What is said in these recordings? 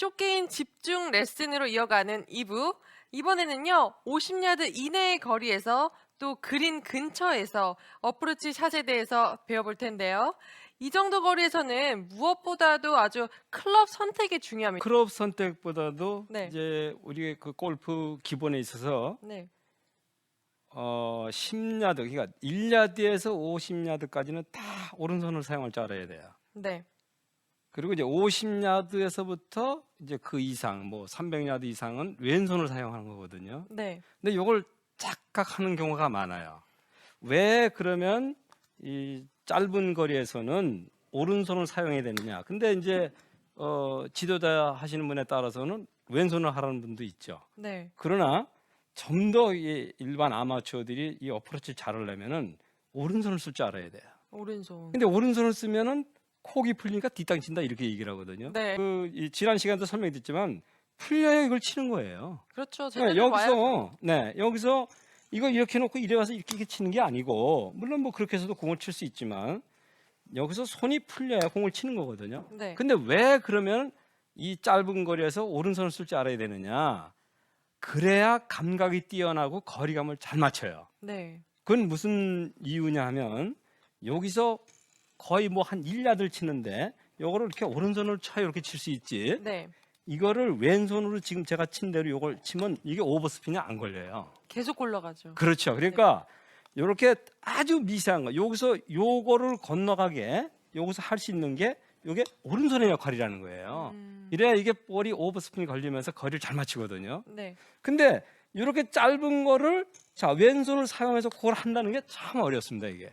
쇼게임 집중 레슨으로 이어가는 2부. 이번에는요, 50야드 이내의 거리에서 또 그린 근처에서 어프로치 샷에 대해서 배워볼 텐데요. 이 정도 거리에서는 무엇보다도 아주 클럽 선택이 중요합니다. 클럽 선택보다도 네. 이제 우리 그 골프 기본에 있어서 네, 어 10야드 그러니까 1야드에서 50야드까지는 다 오른손을 사용할 줄 알아야 돼요. 네, 그리고 이제 50야드에서부터 이제 그 이상 뭐 300야드 이상은 왼손을 사용하는 거거든요. 네, 근데 이걸 착각하는 경우가 많아요. 왜 그러면 이 짧은 거리에서는 오른손을 사용해야 되느냐? 근데 이제 어 지도자 하시는 분에 따라서는 왼손을 하라는 분도 있죠. 네, 그러나 좀 더 일반 아마추어들이 이 어프로치 잘 하려면은 오른손을 쓸 줄 알아야 돼요. 오른손. 근데 오른손을 쓰면은 콕이 풀리니까 뒷땅 친다 이렇게 얘기를 하거든요. 네. 그 이 지난 시간도 설명드렸지만 풀려야 이걸 치는 거예요. 그렇죠. 네, 제대로. 여기서 네 여기서 이거 이렇게 놓고 이래 와서 이렇게, 이렇게 치는 게 아니고 물론 뭐 그렇게 해서도 공을 칠 수 있지만 여기서 손이 풀려야 공을 치는 거거든요. 네, 근데 왜 그러면 이 짧은 거리에서 오른손을 쓸 줄 알아야 되느냐? 그래야 감각이 뛰어나고 거리감을 잘 맞춰요. 네, 그건 무슨 이유냐 하면 여기서 거의 뭐 한 1야드를 치는데 요거를 이렇게 오른손을 쳐야 이렇게 칠 수 있지. 네. 이거를 왼손으로 지금 제가 친 대로 요걸 치면 이게 오버스핀이 안 걸려요. 계속 올라가죠. 그렇죠. 그러니까 요렇게 아주 미세한 거 여기서 요거를 건너가게 여기서 할 수 있는 게 요게 오른손의 역할이라는 거예요. 음, 이래야 이게 볼이 오버스핀이 걸리면서 거리를 잘 맞추거든요. 네, 근데 이렇게 짧은 거를 자 왼손을 사용해서 그걸 한다는 게 참 어렵습니다 이게.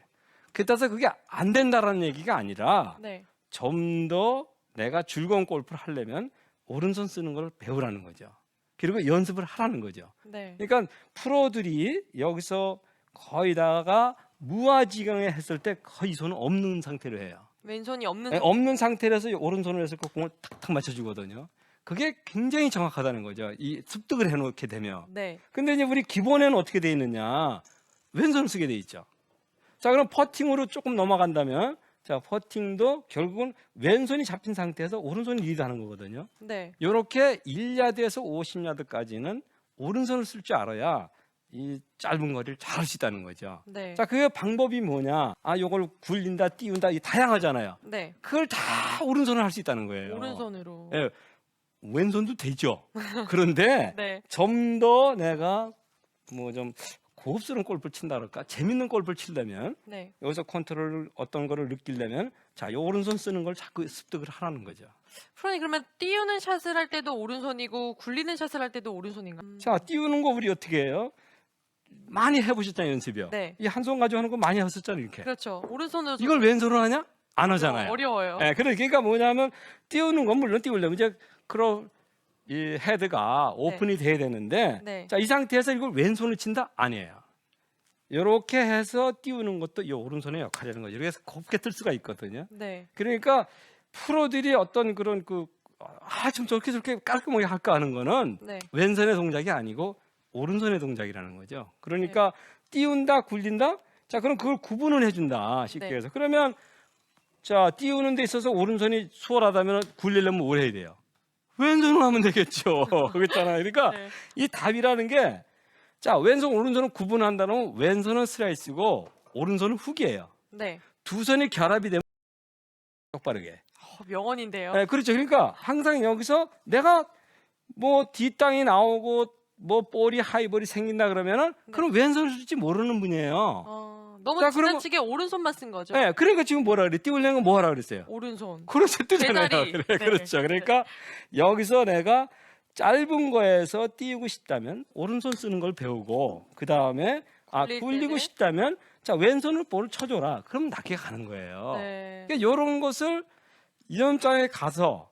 그따서 그게 안 된다라는 얘기가 아니라 네, 좀 더 내가 즐거운 골프를 하려면 오른손 쓰는 걸 배우라는 거죠. 그리고 연습을 하라는 거죠. 네, 그러니까 프로들이 여기서 거의 다가 무아지경에 했을 때 거의 손은 없는 상태로 해요. 왼손이 없는 네, 없는 상태에서 오른손으로 해서 그 공을 탁탁 맞춰주거든요. 그게 굉장히 정확하다는 거죠. 이 습득을 해놓게 되면. 네, 근데 이제 우리 기본에는 어떻게 돼 있느냐? 왼손을 쓰게 돼 있죠. 자, 그럼 퍼팅으로 조금 넘어간다면, 자, 퍼팅도 결국은 왼손이 잡힌 상태에서 오른손이 리드하는 거거든요. 네, 이렇게 1야드에서 50야드까지는 오른손을 쓸 줄 알아야 이 짧은 거리를 잘 할 수 있다는 거죠. 네, 자, 그 방법이 뭐냐? 아, 요걸 굴린다, 띄운다, 이 다양하잖아요. 네. 그걸 다 오른손을 할수 있다는 거예요. 오른손으로. 예, 왼손도 되죠. 그런데 네, 좀 더 내가 뭐 좀 고급스러운 골프를 친다 그럴까? 재밌는 골프를 치려면 네. 여기서 컨트롤 어떤 거를 느끼려면 자, 요 오른손 쓰는 걸 자꾸 습득을 하라는 거죠. 프로님 그러면 띄우는 샷을 할 때도 오른손이고 굴리는 샷을 할 때도 오른손인가? 음, 자, 띄우는 거 우리 어떻게 해요? 많이 해 보셨잖아요, 연습이요. 네. 이 한 손 가지고 하는 거 많이 하셨잖아요, 이렇게. 그렇죠. 오른손으로 좀 이걸 왼손으로 하냐? 안 하잖아요. 어려워요. 예, 그래, 그러니까 뭐냐면 띄우는 건 물론 띄우려면 이제 그런 이 헤드가 오픈이 돼야 되는데 네. 자, 이 상태에서 이걸 왼손을 친다? 아니에요. 이렇게 해서 띄우는 것도 이 오른손의 역할이라는 거죠. 이렇게 해서 곱게 뜰 수가 있거든요. 네. 그러니까 프로들이 어떤 그런 그 아, 좀 저렇게 저렇게 깔끔하게 할까 하는 거는 네. 왼손의 동작이 아니고 오른손의 동작이라는 거죠. 그러니까 띄운다, 굴린다. 자, 그럼 그걸 구분을 해준다. 쉽게 네. 해서. 그러면 자, 띄우는 데 있어서 오른손이 수월하다면 굴리려면 뭘 해야 돼요? 왼손으로 하면 되겠죠. 그렇잖아요. 그러니까 네. 이 답이라는 게 자, 왼손, 오른손을 구분한다면 왼손은 슬라이스고 오른손은 훅이에요. 네. 두 손이 결합이 되면 똑바르게. 어, 명언인데요. 네, 그렇죠. 그러니까 항상 여기서 내가 뭐 뒷땅이 나오고 뭐 볼이 하이볼이 생긴다 그러면은 네. 그럼 왼손을 쓸지 모르는 분이에요. 어, 너무 자, 그러면- 지나치게 오른손만 쓴 거죠. 네, 그러니까 지금 뭐라 그래? 띄우려는 건뭐 하라 그랬어요? 오른손. 그렇죠, 뜨잖아요. 그래, 네. 그렇죠. 그러니까 여기서 내가 짧은 거에서 띄우고 싶다면 오른손 쓰는 걸 배우고 그 다음에 아 굴릴 굴리고? 싶다면 자 왼손을 볼을 쳐줘라. 그럼 낮게 가는 거예요. 네. 그러니까 이런 것을 연장에 가서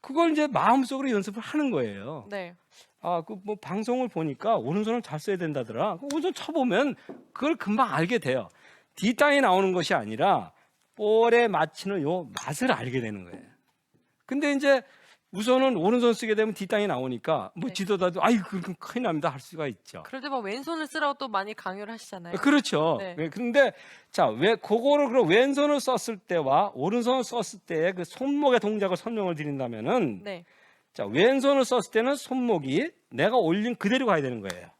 그걸 이제 마음속으로 연습을 하는 거예요. 네. 아, 그 뭐 방송을 보니까 오른손을 잘 써야 된다더라. 그 오른손 쳐보면 그걸 금방 알게 돼요. 뒷땅이 나오는 것이 아니라 볼에 맞히는 요 맛을 알게 되는 거예요. 근데 이제 우선은 오른손 쓰게 되면 뒷땅이 나오니까 뭐 네. 지도자도 아이 그럼 큰일 납니다 할 수가 있죠. 그럴 때뭐 왼손을 쓰라고 또 많이 강요를 하시잖아요. 그렇죠. 네. 네, 그런데 자, 왜 그거를 그럼 왼손을 썼을 때와 오른손을 썼을 때의 그 손목의 동작을 설명을 드린다면은 네. 자, 왼손을 썼을 때는 손목이 내가 올린 그대로 가야 되는 거예요.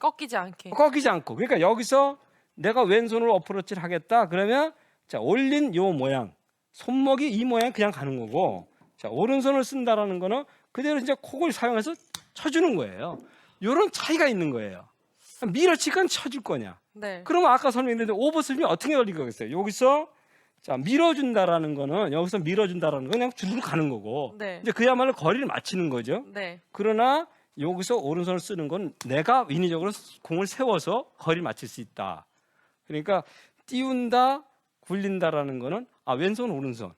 꺾이지 않게. 꺾이지 않고. 그러니까 여기서 내가 왼손으로 어프로치를 하겠다. 그러면 자, 올린 요 모양. 손목이 이 모양 그냥 가는 거고. 자, 오른손을 쓴다라는 거는 그대로 이제 콕을 사용해서 쳐주는 거예요. 요런 차이가 있는 거예요. 밀어칠 건 쳐줄 거냐. 네. 그러면 아까 설명했는데 오버스윙이 어떻게 걸릴 거겠어요? 여기서 자 밀어준다라는 거는 여기서 밀어준다라는 건 그냥 줄로 가는 거고 네. 이제 그야말로 거리를 맞추는 거죠. 네. 그러나 여기서 오른손을 쓰는 건 내가 인위적으로 공을 세워서 거리를 맞출 수 있다. 그러니까 띄운다, 굴린다라는 거는 아 왼손 오른손.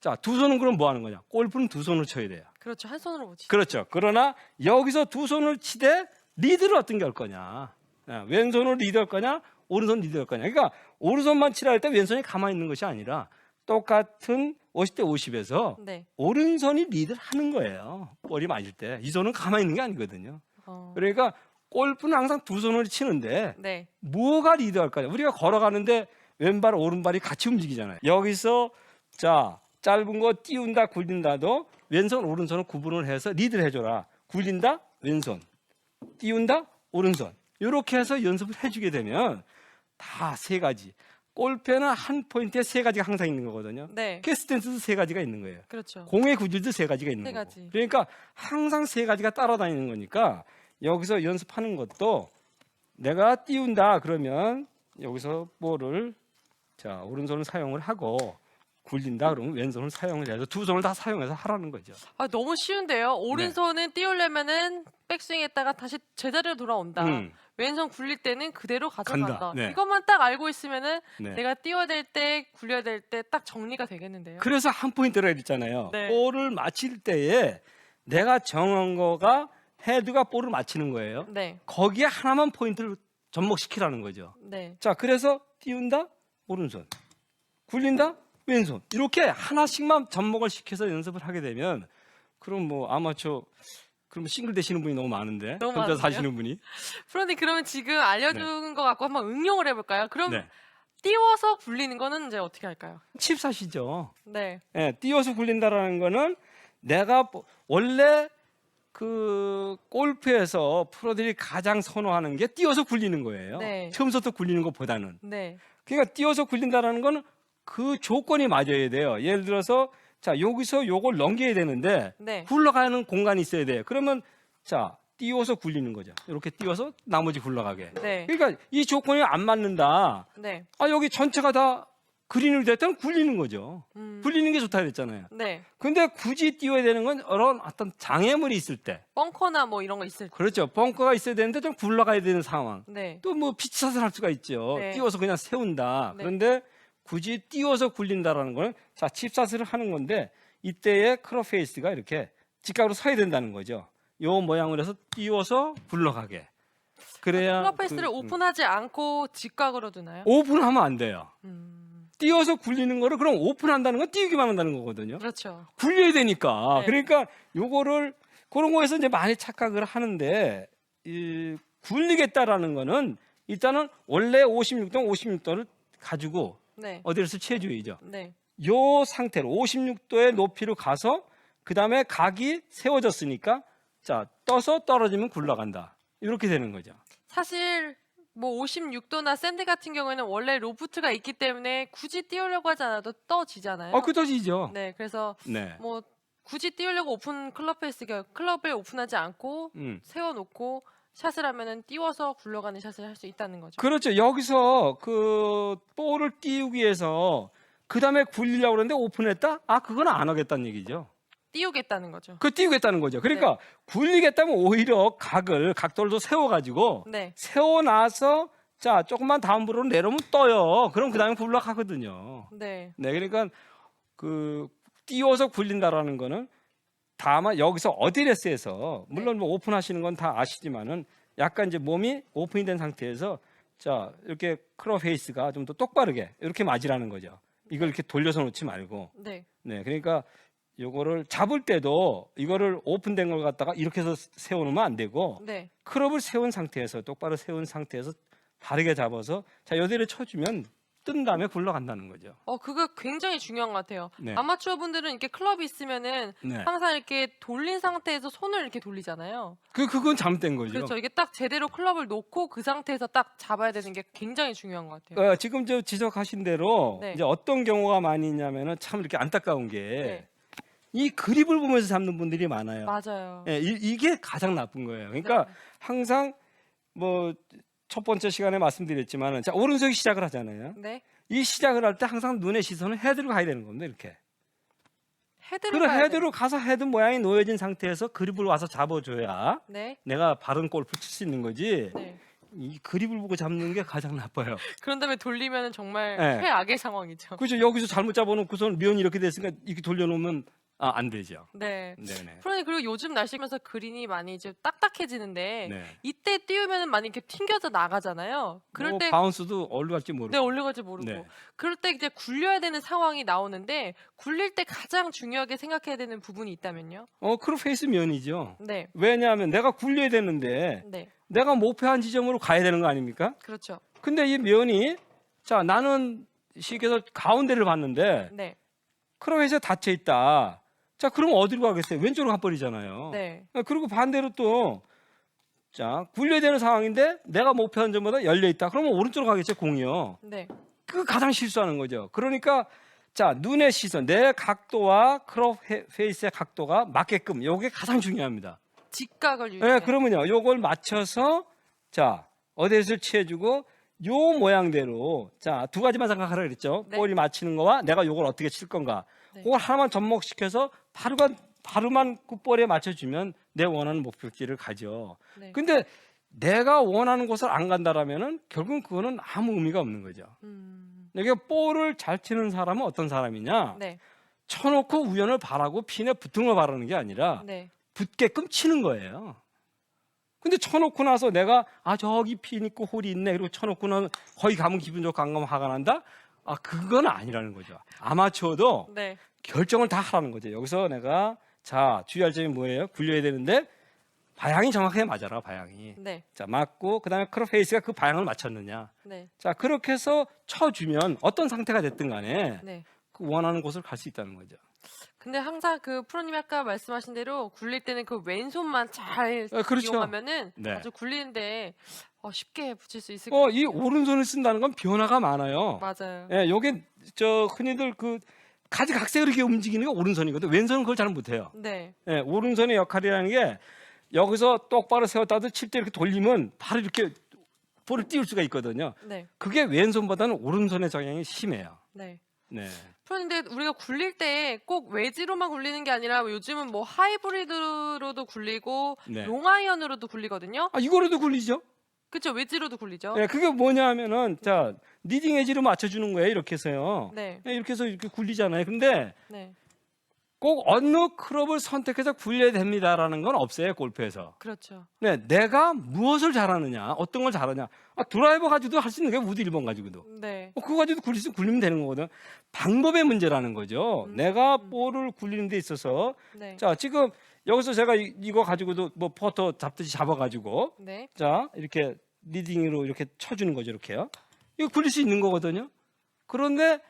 자 두 손은 그럼 뭐 하는 거냐? 골프는 두 손으로 쳐야 돼요. 그렇죠. 한 손으로 못 치죠. 그렇죠. 그러나 여기서 두 손을 치되 리드를 어떤 게 할 거냐? 예, 왼손으로 리드할 거냐? 오른손 리드할 거냐? 그러니까 오른손만 치라 할 때 왼손이 가만히 있는 것이 아니라 똑같은 50대 50에서 네. 오른손이 리드를 하는 거예요. 볼이 맞을 때. 이 손은 가만히 있는 게 아니거든요. 어. 그러니까 골프는 항상 두 손으로 치는데 네. 뭐가 리드할 거냐? 우리가 걸어가는데 왼발 오른발이 같이 움직이잖아요. 여기서 자 짧은 거 띄운다 굴린다도 왼손 오른손을 구분을 해서 리드를 해줘라. 굴린다 왼손, 띄운다 오른손. 이렇게 해서 연습을 해주게 되면 다 세 가지. 골프에는 한 포인트에 세 가지가 항상 있는 거거든요. 네. 캐스텐스도 세 가지가 있는 거예요. 그렇죠. 공의 구질도 세 가지가 있는 세 거고. 가지. 그러니까 항상 세 가지가 따라다니는 거니까 여기서 연습하는 것도 내가 띄운다 그러면 여기서 볼을 자 오른손을 사용을 하고 굴린다 그러면 왼손을 사용을 해서 두 손을 다 사용해서 하라는 거죠. 아, 너무 쉬운데요. 오른손은 띄우려면은 백스윙했다가 다시 제자리로 돌아온다. 음, 왼손 굴릴 때는 그대로 가져간다. 간다. 네. 이것만 딱 알고 있으면은 네. 내가 될 때, 굴려야 될 때 딱 정리가 되겠는데요. 그래서 한 포인트라 그랬잖아요. 네. 볼을 맞힐 때에 내가 정한 거가 헤드가 볼을 맞히는 거예요. 네. 거기에 하나만 포인트를 접목시키라는 거죠. 네. 자, 그래서 띄운다 오른손, 굴린다 왼손 이렇게 하나씩만 접목을 시켜서 연습을 하게 되면 그럼 뭐 아마추어 그럼 싱글 되시는 분이 너무 많은데 너무 혼자 많은데요? 사시는 분이 프로님 그러면 지금 알려준 거 갖고 한번 응용을 해볼까요? 그럼 네. 띄워서 굴리는 거는 이제 어떻게 할까요? 칩 사시죠. 네. 예, 띄워서 굴린다라는 거는 내가 뭐- 원래 그 골프에서 프로들이 가장 선호하는 게 띄워서 굴리는 거예요. 네. 처음부터 굴리는 것보다는. 네. 그러니까 띄워서 굴린다라는 거는 그 조건이 맞아야 돼요. 예를 들어서 자 여기서 요걸 넘겨야 되는데 네. 굴러가는 공간이 있어야 돼요. 그러면 자 띄워서 굴리는 거죠. 이렇게 띄워서 나머지 굴러가게. 네. 그러니까 이 조건이 안 맞는다. 네. 아 여기 전체가 다 그린으로 됐다면 굴리는 거죠. 음. 굴리는 게 좋다 그랬잖아요. 네. 근데 굳이 띄워야 되는 건 이런 어떤 장애물이 있을 때. 벙커나 뭐 이런 거 있을 때. 그렇죠. 벙커가 있어야 되는데 좀 굴러가야 되는 상황. 네. 또 뭐 피치샷을 할 수가 있죠. 네. 띄워서 그냥 세운다. 네. 그런데 굳이 띄워서 굴린다라는 거는 자 칩샷을 하는 건데 이때의 크롭 페이스가 이렇게 직각으로 서야 된다는 거죠. 요 모양으로 해서 띄워서 굴러가게. 그래야 클럽페이스를 그- 오픈하지 않고 직각으로 두나요? 오픈하면 안 돼요. 음. 띄워서 굴리는 거를 그럼 오픈한다는 건 띄우기만 한다는 거거든요. 그렇죠. 굴려야 되니까. 네. 그러니까 요거를 그런 거에서 이제 많이 착각을 하는데 이 굴리겠다라는 거는 일단은 원래 56도 56도를 가지고 네. 어디를 채줘야죠. 네. 요 상태로 56도의 높이로 가서 그 다음에 각이 세워졌으니까 자 떠서 떨어지면 굴러간다. 이렇게 되는 거죠. 사실 뭐 56도나 샌드 같은 경우에는 원래 로프트가 있기 때문에 굳이 띄우려고 하지 않아도 떠지잖아요. 어, 그 떠지죠. 네. 그래서 네. 뭐 굳이 띄우려고 오픈 클럽 페이스가 클럽을 오픈하지 않고 음. 세워놓고 샷을 하면은 띄워서 굴러가는 샷을 할 수 있다는 거죠. 그렇죠. 여기서 그 볼을 띄우기 위해서 그 다음에 굴리려고 그러는데 오픈했다? 아, 그건 안 하겠다는 얘기죠. 띄우겠다는 거죠. 그 띄우겠다는 거죠. 그러니까 굴리겠다면 오히려 각을 각도를 더 세워가지고 네. 세워놔서 자 조금만 다음으로 내려오면 떠요. 그럼 그 다음에 굴러가거든요. 네. 네, 그러니까 그 띄워서 굴린다라는 거는 다만 여기서 어드레스에서 물론 뭐 오픈하시는 건 다 아시지만은 약간 이제 몸이 오픈이 된 상태에서 자 이렇게 크로 페이스가 좀 더 똑바르게 이렇게 맞으라는 거죠. 이걸 이렇게 돌려서 놓지 말고 네. 네, 그러니까 요거를 잡을 때도 이거를 오픈된 걸 갖다가 이렇게 해서 세워놓으면 안 되고 네. 크롭을 세운 상태에서 똑바로 세운 상태에서 바르게 잡아서 자 여대를 쳐주면 뜬 다음에 굴러간다는 거죠. 어 그거 굉장히 중요한 것 같아요. 네. 아마추어 분들은 이렇게 클럽이 있으면은 네. 항상 이렇게 돌린 상태에서 손을 이렇게 돌리잖아요. 그 그건 잘못된 거죠. 그렇죠. 이게 딱 제대로 클럽을 놓고 그 상태에서 딱 잡아야 되는 게 굉장히 중요한 것 같아요. 어, 지금 저 지적하신 대로 네. 이제 어떤 경우가 많이 있냐면은 참 이렇게 안타까운 게이 네. 그립을 보면서 잡는 분들이 많아요. 맞아요. 예, 이, 게 가장 나쁜 거예요. 그러니까 네. 항상 뭐 첫 번째 시간에 말씀드렸지만은 자 오른손 시작을 하잖아요. 네. 이 시작을 할 때 항상 눈의 시선은 헤드로 가야 되는 겁니다. 이렇게. 헤드로 그래 가야 헤드로 가서 헤드 모양이 놓여진 상태에서 그립을 와서 잡아줘야. 네. 내가 바른 골프 칠 수 있는 거지. 네. 이 그립을 보고 잡는 게 가장 나빠요. 그런 다음에 돌리면은 정말 네. 최악의 상황이죠. 그죠? 여기서 잘못 잡아놓고선 면이 이렇게 됐으니까 이렇게 돌려놓으면 아, 안 되죠. 네. 네네. 프로님 그리고 요즘 날씨면서 그린이 많이 이제 딱딱해지는데 네. 이때 띄우면은 많이 이렇게 튕겨져 나가잖아요. 그럴 뭐 때 바운스도 어디로 갈지 모르고. 네, 올라갈지 모르고. 네. 그럴 때 이제 굴려야 되는 상황이 나오는데 굴릴 때 가장 중요하게 생각해야 되는 부분이 있다면요. 어, 크로 페이스 면이죠. 네. 왜냐하면 내가 굴려야 되는데 네. 내가 목표한 지점으로 가야 되는 거 아닙니까? 그렇죠. 근데 이 면이 자 나는 시계에서 가운데를 봤는데 네. 크로에서 닫혀 있다. 자 그럼 어디로 가겠어요? 왼쪽으로 가버리잖아요. 네. 아, 그리고 반대로 또 자 굴려야 되는 상황인데 내가 목표한 점보다 열려 있다. 그러면 오른쪽으로 가겠죠 공이요. 네. 그 가장 실수하는 거죠. 그러니까 자 눈의 시선, 내 각도와 크롭 헤- 페이스의 각도가 맞게끔 요게 가장 중요합니다. 직각을 유지. 네, 그러면요. 요걸 맞춰서 자, 어디를 취해주고 요 모양대로 자, 두 가지만 생각하라 그랬죠. 네. 볼이 맞히는 거와 내가 요걸 어떻게 칠 건가. 네. 그걸 하나만 접목시켜서 바로만 그 볼에 맞춰주면 내 원하는 목표지를 가죠. 네. 근데 내가 원하는 곳을 안 간다라면은 결국은 그거는 아무 의미가 없는 거죠. 음. 이게 볼을 잘 치는 사람은 어떤 사람이냐? 네. 쳐놓고 우연을 바라고 핀에 붙은 걸 바라는 게 아니라 네. 붙게끔 치는 거예요. 근데 쳐놓고 나서 내가 아 저기 핀 있고 홀이 있네 그리고 쳐놓고 나서 거기 가면 기분 좋고 안 가면 화가 난다. 아 그건 아니라는 거죠. 아마추어도 네. 결정을 다 하라는 거죠. 여기서 내가 자 주의할 점이 뭐예요? 굴려야 되는데 방향이 정확하게 맞아라 방향이. 네. 자 맞고 그다음에 크로페이스가 그 방향을 맞췄느냐. 네. 자 그렇게 해서 쳐주면 어떤 상태가 됐든 간에 네. 그 원하는 곳을 갈 수 있다는 거죠. 근데 항상 그 프로님이 아까 말씀하신 대로 굴릴 때는 그 왼손만 잘 아, 그렇죠. 이용하면은 네. 아주 굴리는데 어, 쉽게 붙일 수 있을 어, 이 오른손을 쓴다는 건 변화가 많아요. 맞아요. 예, 요게 저 흔히들 그 가지각색으로 이렇게 움직이는 게 오른손이거든. 왼손은 그걸 잘 못해요. 네. 예, 오른손의 역할이라는 게 여기서 똑바로 세웠다도 칠 때 이렇게 돌리면 바로 이렇게 볼을 띄울 수가 있거든요. 네. 그게 왼손보다는 오른손의 정향이 심해요. 네. 네. 그런데 우리가 굴릴 때 꼭 외지로만 굴리는 게 아니라 요즘은 뭐 하이브리드로도 굴리고 네. 롱아이언으로도 굴리거든요. 아, 이거로도 굴리죠? 그렇죠. 외지로도 굴리죠. 예, 그게 뭐냐 하면은 자, 리딩 에지로 맞춰 주는 거예요. 이렇게 해서요. 네. 예, 이렇게 해서 이렇게 굴리잖아요. 근데 네. 꼭 어느 클럽을 선택해서 굴려야 됩니다라는 건 없어요. 골프에서. 그렇죠. 네, 내가 무엇을 잘하느냐, 어떤 걸 잘하냐. 아, 드라이버 가지고도 할 수 있는 게 우드 1번 가지고도. 네. 어, 그거 가지고 굴릴 수 굴리면 되는 거거든. 방법의 문제라는 거죠. 음. 내가 볼을 굴리는 데 있어서 네. 자, 지금 여기서 제가 이, 이거 가지고도 뭐 퍼터 잡듯이 잡아 가지고 네. 자, 이렇게 리딩으로 이렇게 쳐 주는 거죠, 이렇게요. 이거 굴릴 수 있는 거거든요. 그런데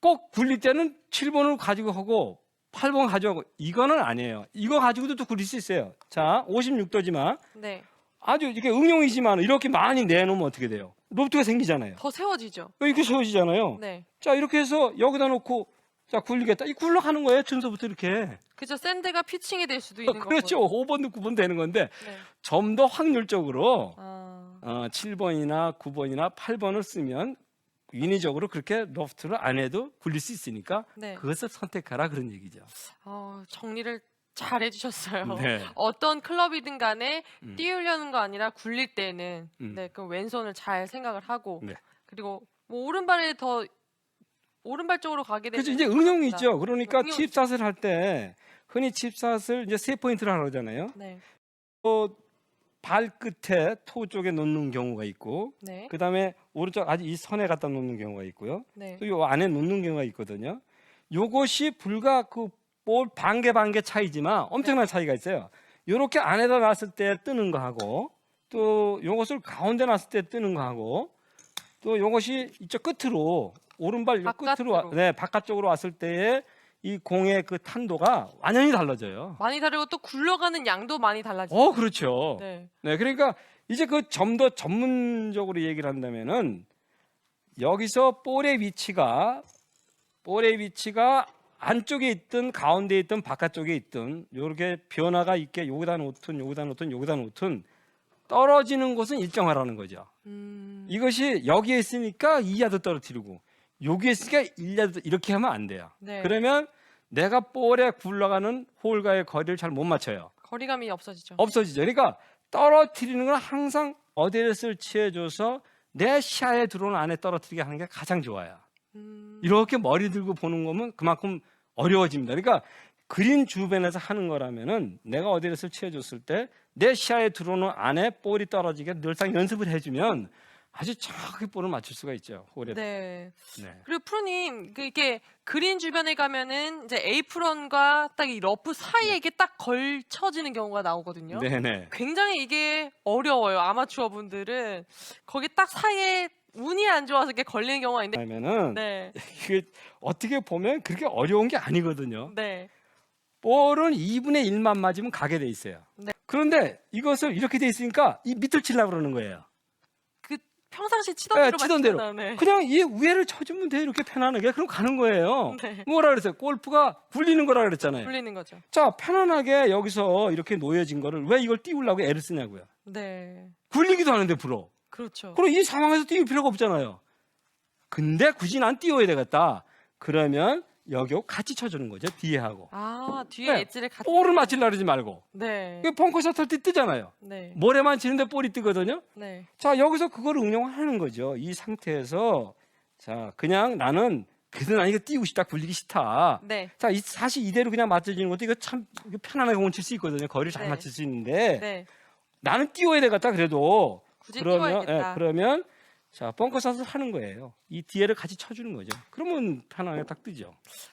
꼭 굴릴 때는 7번을 가지고 하고 8번 가지고 하고 이거는 아니에요. 이거 가지고도 또 굴릴 수 있어요. 자, 56도지만 네. 아주 이게 응용이지만 이렇게 많이 내놓으면 어떻게 돼요? 로프트가 생기잖아요. 더 세워지죠. 이렇게 세워지잖아요. 네. 자 이렇게 해서 여기다 놓고 자 굴리겠다. 이 굴러가는 거예요. 순서부터 이렇게. 그죠. 샌드가 피칭이 될 수도 있는 그렇죠. 거고. 5번도 9번 되는 건데 네. 좀 더 확률적으로 아. 어, 7번이나 9번이나 8번을 쓰면 인위적으로 그렇게 로프트를 안 해도 굴릴 수 있으니까 네. 그것을 선택하라 그런 얘기죠. 어, 정리를 잘 해주셨어요. 네. 어떤 클럽이든 간에 음. 띄우려는 거 아니라 굴릴 때는 음. 네, 그 왼손을 잘 생각을 하고 네. 그리고 뭐 오른발에 더 오른발 쪽으로 가게 되면 그렇죠. 이제 응용이 있죠. 그러니까 응용 칩샷을 할 때 흔히 칩샷을 이제 세 포인트를 하잖아요. 네. 또 발끝에 토 쪽에 놓는 경우가 있고 네. 그다음에 오른쪽 아주 이 선에 갖다 놓는 경우가 있고요. 네. 또 요 안에 놓는 경우가 있거든요. 요것이 불과 그 볼 반개 반개 차이지만 엄청난 차이가 있어요. 요렇게 안에다 놨을 때 뜨는 거하고 또 요것을 가운데 놨을 때 뜨는 거하고 또 이것이 이쪽 끝으로 오른발 요 끝으로 와, 바깥으로. 네, 바깥쪽으로 왔을 때에 이 공의 그 탄도가 완전히 달라져요. 많이 다르고 또 굴러가는 양도 많이 달라지죠. 어, 그렇죠. 네. 네, 그러니까 이제 그 좀 더 전문적으로 얘기를 한다면은 여기서 볼의 위치가 볼의 위치가 안쪽에 있든 가운데 있든 바깥쪽에 있든 이렇게 변화가 있게 여기다 놓든 여기다 놓든 여기다 놓든 떨어지는 곳은 일정하라는 거죠. 음, 이것이 여기에 있으니까 2야드 떨어뜨리고 여기에 있으니까 1야드 이렇게 하면 안 돼요. 네. 그러면 내가 볼에 굴러가는 홀과의 거리를 잘 못 맞춰요. 거리감이 없어지죠. 없어지죠. 그러니까 떨어뜨리는 건 항상 어디를 설치해줘서 내 시야에 들어오는 안에 떨어뜨리게 하는 게 가장 좋아요. 음, 이렇게 머리 들고 보는 거면 그만큼 어려워집니다. 그러니까 그린 주변에서 하는 거라면은 내가 어디를 설치해줬을 때 내 시야에 들어오는 안에 볼이 떨어지게 늘상 연습을 해주면 아주 정확하게 볼을 맞출 수가 있죠. 홀에. 네. 네. 그리고 프로님 그 이게 그린 주변에 가면은 이제 에이프런과 딱 이 러프 사이에 이게 딱 걸쳐지는 경우가 나오거든요. 네네. 굉장히 이게 어려워요. 아마추어 분들은 거기 딱 사이에 운이 안 좋아서 이렇게 걸리는 경우가 있는데. 그러면은 네, 이게 어떻게 보면 그렇게 어려운 게 아니거든요. 네, 볼은 2분의 1만 맞으면 가게 돼 있어요. 네. 그런데 이것을 이렇게 돼 있으니까 이 밑을 치려고 그러는 거예요. 그 평상시 치던 네, 대로 치던 대로. 네. 그냥 이 위에를 쳐주면 돼 이렇게 편안하게 그럼 가는 거예요. 네. 뭐라 그랬어요? 골프가 굴리는 거라 그랬잖아요. 불리는 거죠. 자 편안하게 여기서 이렇게 놓여진 거를 왜 이걸 띄우려고 애를 쓰냐고요. 네, 굴리기도 하는데 불어. 그렇죠. 그럼 이 상황에서 띄울 필요가 없잖아요. 근데 굳이 난 띄워야 되겠다. 그러면 여기 같이 쳐주는 거죠 뒤에 하고. 아 뒤에 네. 엣지를 같이. 볼을 맞추려 그러지 말고. 네, 그 펑커샷 할때 뜨잖아요. 네, 모래만 치는데 볼이 뜨거든요. 네, 자 여기서 그걸 응용하는 거죠. 이 상태에서 자 그냥 나는 난 이거 띄우고 싶다 굴리기 싫다. 네, 자 이, 사실 이대로 그냥 맞춰지는 것도 이거 참 이거 편안하게 공을 칠 수 있거든요. 거리를 잘 네. 맞출 수 있는데 네. 나는 띄워야 되겠다 그래도 굳이 그러면. 예, 그러면 자 벙커샷을 하는 거예요. 이 뒤에를 같이 쳐주는 거죠. 그러면 편안하게 딱 뜨죠.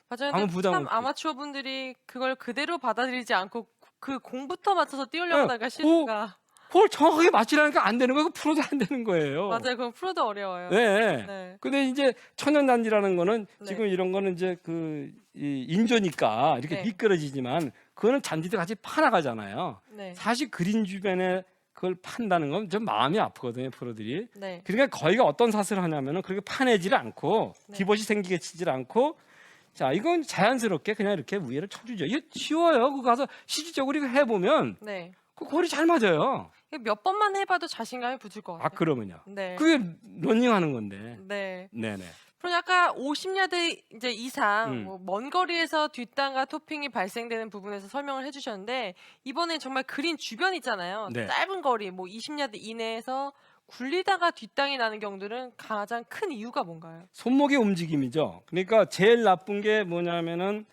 맞아요. 아무 근데 부담 참 없이. 아마추어 분들이 그걸 그대로 받아들이지 않고 그 공부터 맞춰서 띄우려고 네, 하다가 실수가 볼 정확하게 맞추라니까 안 되는 거고 프로도 안 되는 거예요. 맞아요. 그건 프로도 어려워요. 네. 네. 근데 이제 천연단지라는 거는 네. 지금 이런 거는 이제 그 이 인조니까 이렇게 네. 미끄러지지만 그거는 잔디도 같이 파나가잖아요. 네. 사실 그린 주변에 그걸 판다는 건 좀 마음이 아프거든요, 프로들이. 네. 그러니까 거기가 어떤 샷을 하냐면은 그렇게 파내지를 않고 네. 디봇이 생기게 치질 않고 자 이건 자연스럽게 그냥 이렇게 위에를 쳐주죠. 이게 쉬워요. 그거 가서 실질적으로 이거 해보면 네. 그 골이 잘 맞아요. 몇 번만 해봐도 자신감이 붙을 것아 같아요. 그러면요. 네. 그게 러닝하는 건데. 네. 네네. 그럼 아까 50야드 이제 이상 음. 뭐먼 거리에서 뒷땅과 토핑이 발생되는 부분에서 설명을 해주셨는데 이번엔 정말 그린 주변 있잖아요. 네. 짧은 거리 뭐 20야드 이내에서 굴리다가 뒷땅이 나는 경우들은 가장 큰 이유가 뭔가요? 손목의 움직임이죠. 그러니까 제일 나쁜 게 뭐냐면은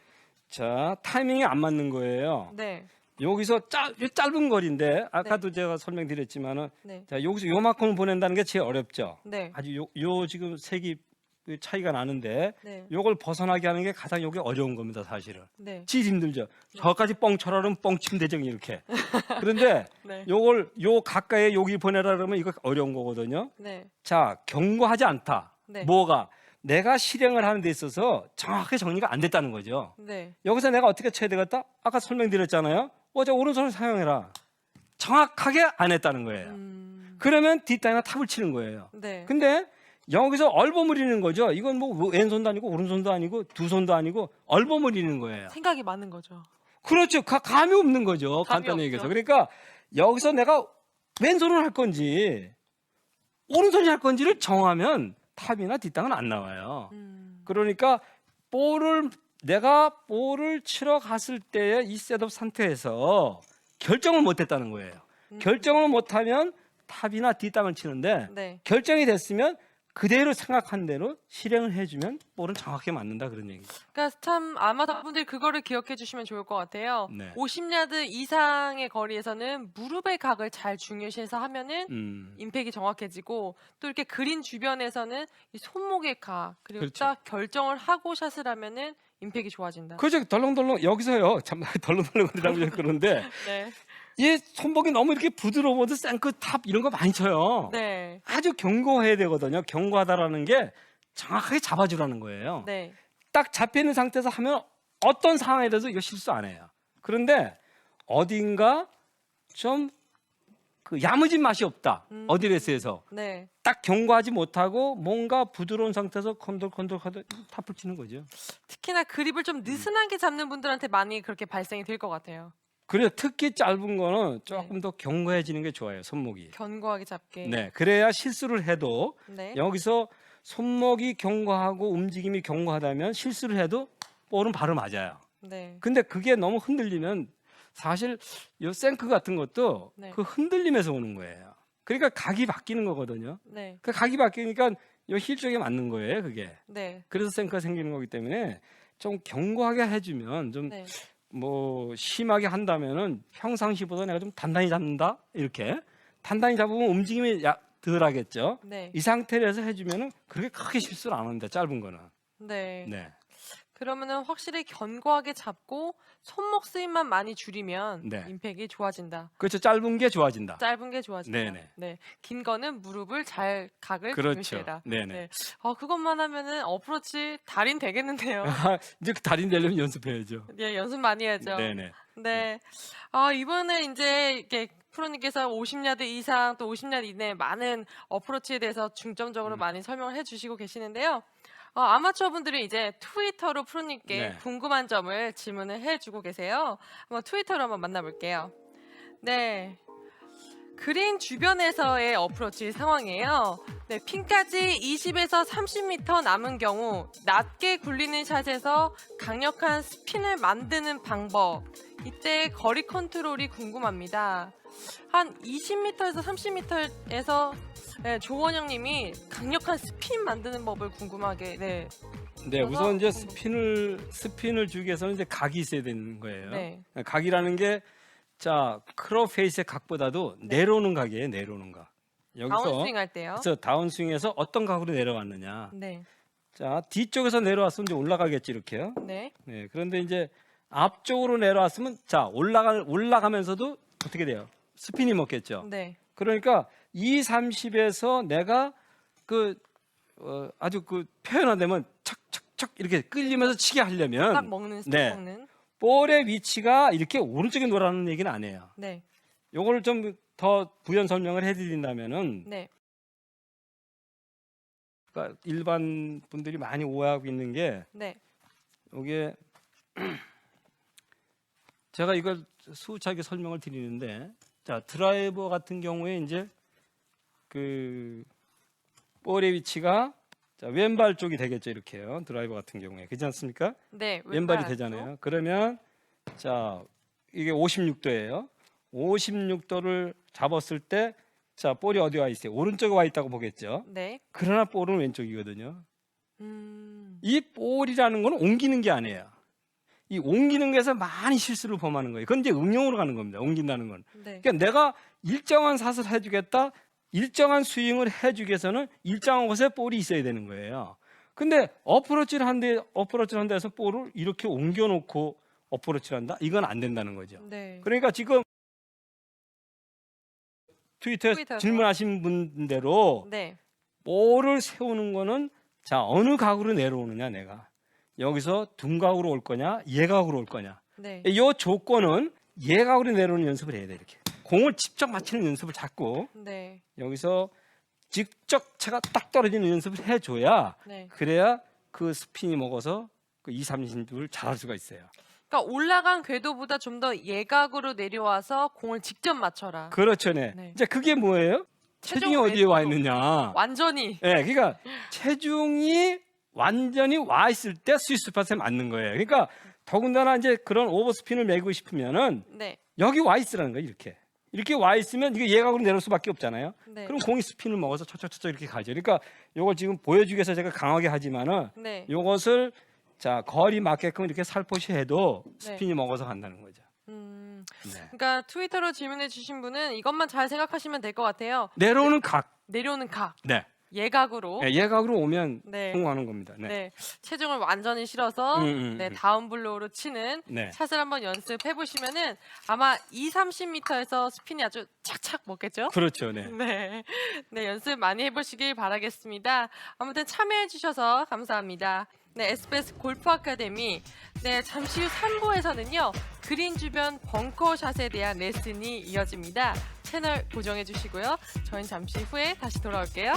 자 타이밍이 안 맞는 거예요. 네. 여기서 짧, 이 짧은 거리인데 아까도 제가 설명드렸지만은 네. 자 여기서 요만큼을 보낸다는 게 제일 어렵죠. 네. 아주 요, 요 지금 색이 그 차이가 나는데 네. 요걸 벗어나게 하는 게 가장 요게 어려운 겁니다 사실은. 네. 제일 힘들죠. 저까지 뻥 쳐라면 뻥 치면 되죠 이렇게. 그런데 네. 요걸 요 가까이에 여기 보내라 그러면 이거 어려운 거거든요. 네. 자 경고하지 않다. 네. 뭐가 내가 실행을 하는 데 있어서 정확하게 정리가 안 됐다는 거죠. 네. 여기서 내가 어떻게 쳐야 되겠다? 아까 설명드렸잖아요. 어제 오른손을 사용해라. 정확하게 안 했다는 거예요. 음. 그러면 뒷땅이나 탑을 치는 거예요. 네. 근데 여기서 얼버무리는 거죠. 이건 뭐 왼손도 아니고 오른손도 아니고 두 손도 아니고 얼버무리는 거예요. 생각이 많은 거죠. 그렇죠. 가- 감이 없는 거죠. 감이 간단히 얘기해서. 없죠. 그러니까 여기서 내가 왼손을 할 건지 오른손이 할 건지를 정하면 탑이나 뒷땅은 안 나와요. 음. 그러니까 볼을 내가 볼을 치러 갔을 때의 이 셋업 상태에서 결정을 못 했다는 거예요. 음. 결정을 못 하면 탑이나 뒷땅을 치는데 네. 결정이 됐으면 그대로 생각한 대로 실행을 해주면 볼은 정확하게 맞는다 그런 얘기죠. 그러니까 참 아마추어분들이 그거를 기억해 주시면 좋을 것 같아요. 네. 50야드 이상의 거리에서는 무릎의 각을 잘 중요시해서 하면은 음. 임팩이 정확해지고 또 이렇게 그린 주변에서는 이 손목의 각 그리고 그렇죠. 딱 결정을 하고 샷을 하면은 임팩이 좋아진다. 그죠 덜렁덜렁 여기서요. 참 덜렁덜렁거리라고 그러는데 네. 이 손목이 너무 이렇게 부드러워도 생크 탑 이런 거 많이 쳐요. 네. 아주 견고해야 되거든요. 견고하다라는 게 정확하게 잡아주라는 거예요. 네. 딱 잡혀 있는 상태에서 하면 어떤 상황에도 이거 실수 안 해요. 그런데 어딘가 좀 그 야무진 맛이 없다. 음. 어디 레스에서 네. 딱 견고하지 못하고 뭔가 부드러운 상태에서 컨돌컨돌 컨돌 탑을 치는 거죠. 특히나 그립을 좀 느슨하게 잡는 분들한테 많이 그렇게 발생이 될 것 같아요. 그래요. 특히 짧은 거는 조금 더 견고해지는 게 좋아요. 손목이. 견고하게 잡게. 네, 그래야 실수를 해도 네. 여기서 손목이 견고하고 움직임이 견고하다면 실수를 해도 볼은 바로 맞아요. 네. 근데 그게 너무 흔들리면 사실 요 생크 같은 것도 네. 그 흔들림에서 오는 거예요. 그러니까 각이 바뀌는 거거든요. 네. 그 각이 바뀌니까 요힐 쪽에 맞는 거예요, 그게. 네. 그래서 생크가 생기는 거기 때문에 좀 견고하게 해주면 좀 네. 뭐 심하게 한다면은 평상시보다 내가 좀 단단히 잡는다 이렇게 단단히 잡으면 움직임이 야, 덜하겠죠. 네. 이 상태에서 해주면은 그렇게 크게 실수를 안 합니다. 짧은 거는. 네. 네, 그러면은 확실히 견고하게 잡고 손목 쓰임만 많이 줄이면 네. 임팩이 좋아진다. 그렇죠. 짧은 게 좋아진다. 짧은 게 좋아진다. 네네. 네. 긴 거는 무릎을 잘 각을 그렇죠. 주무시라. 네네. 네. 어, 그것만 하면은 어프로치 달인 되겠는데요. 이제 그 달인 되려면 연습해야죠. 예, 연습 많이 해야죠. 네네. 네. 아, 이번에 이제 이렇게 프로님께서 50야드 이상 또 50야드 이내 많은 어프로치에 대해서 중점적으로 음. 많이 설명을 해 주시고 계시는데요. 어, 아마추어 분들이 이제 트위터로 프로님께 네. 궁금한 점을 질문을 해주고 계세요. 한번 트위터로 한번 만나볼게요. 네. 그린 주변에서의 어프로치 상황이에요. 네, 핀까지 20에서 30m 남은 경우 낮게 굴리는 샷에서 강력한 스핀을 만드는 방법. 이때 거리 컨트롤이 궁금합니다. 한 20m에서 30m에서 네, 조원영님이 강력한 스핀 만드는 법을 궁금하게 네, 네, 우선 이제 스핀을 스핀을 주기 위해서는 이제 각이 있어야 되는 거예요. 네. 각이라는 게 자, 크로 페이스의 각보다도 내려오는 각이에요. 내려오는 각. 여기서 다운스윙 할 때요. 그래서 다운스윙에서 어떤 각으로 내려왔느냐. 네, 자, 뒤쪽에서 내려왔으면 이제 올라가겠지 이렇게요. 네, 네, 그런데 이제 앞쪽으로 내려왔으면 자 올라가 올라가면서도 어떻게 돼요? 스핀이 먹겠죠. 네, 그러니까 2, 30에서 내가 그 어, 아주 그 표현하자면 척척척 이렇게 끌리면서 치게 딱 하려면 먹는 스핀 네. 먹는. 볼의 위치가 이렇게 오른쪽에 놓으라는 얘기는 아니에요. 네, 요거를 좀 더 부연 설명을 해드린다면은 네, 그러니까 일반 분들이 많이 오해하고 있는 게 네, 이게 제가 이걸 수차게 설명을 드리는데 자 드라이버 같은 경우에 이제 그 볼의 위치가 자 왼발 쪽이 되겠죠 이렇게요 드라이버 같은 경우에 그렇지 않습니까 네. 왼발이 왼발 되잖아요 그러면 자 이게 56도예요 56도를 잡았을 때 자 볼이 어디 와 있어요 오른쪽에 와 있다고 보겠죠 네. 그러나 볼은 왼쪽이거든요 음. 이 볼이라는 건 옮기는 게 아니에요. 이 옮기는 것에서 많이 실수를 범하는 거예요. 그건 이제 응용으로 가는 겁니다. 옮긴다는 건. 네. 그러니까 내가 일정한 샷을 해주겠다, 일정한 스윙을 해주기 위해서는 일정한 곳에 볼이 있어야 되는 거예요. 근데 어프로치를 한데 어프로치를 한다 해서 볼을 이렇게 옮겨놓고 어프로치를 한다? 이건 안 된다는 거죠. 네. 그러니까 지금 트위터에 트위터에서. 질문하신 분대로 네. 볼을 세우는 거는 자 어느 각으로 내려오느냐 내가 여기서 둔각으로 올 거냐 예각으로 올 거냐 네. 이 조건은 예각으로 내려오는 연습을 해야 돼 이렇게 공을 직접 맞히는 연습을 자꾸 네. 여기서 직접 채가 딱 떨어지는 연습을 해줘야 네. 그래야 그 스핀이 먹어서 그 2, 30을 잘할 수가 있어요. 그러니까 올라간 궤도보다 좀 더 예각으로 내려와서 공을 직접 맞춰라. 그렇죠, 네. 네. 이제 그게 뭐예요? 체중이 체중 어디에 와. 있느냐? 완전히. 예, 그러니까 체중이 완전히 와 있을 때 스위스 스팟에 맞는 거예요. 그러니까 더군다나 이제 그런 오버스핀을 매고 싶으면은 네. 여기 와 있으라는 거예요. 이렇게 이렇게 와 있으면 이게 예각으로 내려올 수밖에 없잖아요. 네. 그럼 공이 스핀을 먹어서 쳐쳐쳐쳐 이렇게 가죠. 그러니까 요걸 지금 보여주기 위해서 제가 강하게 하지만은 네. 요것을 자 거리 맞게끔 이렇게 살포시 해도 네. 스핀이 먹어서 간다는 거죠. 음. 네. 그러니까 트위터로 질문해 주신 분은 이것만 잘 생각하시면 될 것 같아요. 내려오는 각, 내려오는 각. 네, 예각으로 예, 예각으로 오면 네. 성공하는 겁니다. 네. 네. 체중을 완전히 실어서 음, 음, 네, 음. 다운 블로우로 치는 네. 샷을 한번 연습해 보시면은 아마 2, 30m에서 스핀이 아주 착착 먹겠죠? 그렇죠. 네. 네. 네, 연습 많이 해 보시길 바라겠습니다. 아무튼 참여해 주셔서 감사합니다. 네, SBS 골프 아카데미. 네, 잠시 후 3부에서는요, 그린 주변 벙커샷에 대한 레슨이 이어집니다. 채널 고정해 주시고요. 저희는 잠시 후에 다시 돌아올게요.